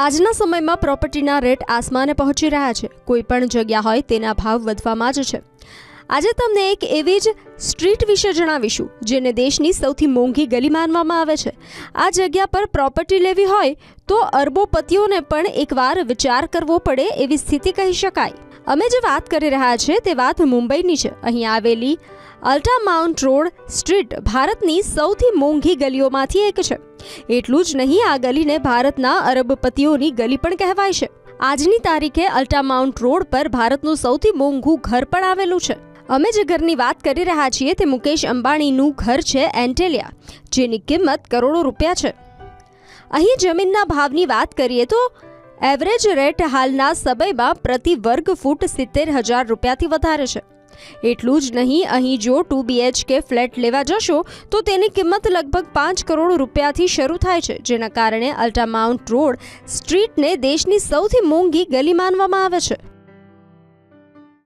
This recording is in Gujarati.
આજના સમયમાં પ્રોપર્ટીના રેટ આસમાને પહોંચી રહ્યા છે. કોઈ પણ જગ્યા હોય તેના ભાવ વધવામાં જ છે. આજે તમને એક એવી જ સ્ટ્રીટ વિશે જણાવીશું, જેને દેશની સૌથી મોંઘી ગલી માનવામાં આવે છે. આ જગ્યા પર પ્રોપર્ટી લેવી હોય તો અરબોપતિઓને પણ એકવાર વિચાર કરવો પડે એવી સ્થિતિ કહી શકાય. અમે જે વાત કરી રહ્યા છે તે વાત મુંબઈની છે. અહીં આવેલી અલ્ટા માઉન્ટ રોડ સ્ટ્રીટ ભારતની સૌથી મોંઘી ગલીઓમાંથી એક છે. એટલું જ નહીં, આ ગલીને ભારતના અરબપતિઓની ગલી પણ કહેવાય છે. આજની તારીખે અલ્ટા માઉન્ટ રોડ પર ભારતનું સૌથી મોંઘું ઘર પણ આવેલું છે. અમે જે ઘરની વાત કરી રહ્યા છીએ તે મુકેશ અંબાણીનું ઘર છે એન્ટેલિયા, જેની કિંમત કરોડો રૂપિયા છે. અહીં જમીનના ભાવની વાત કરીએ તો એવરેજ રેટ હાલના સમયમાં પ્રતિ વર્ગ ફૂટ સિત્તેર હજાર રૂપિયાથી વધારે છે. એટલું જ નહીં, અહીં જો ટુ બીએચકે ફ્લેટ લેવા જશો, તો તેની કિંમત લગભગ પાંચ કરોડ રૂપિયાથી શરૂ થાય છે, જેના કારણે અલ્ટા માઉન્ટ રોડ સ્ટ્રીટને દેશની સૌથી મોંઘી ગલી માનવામાં આવે છે.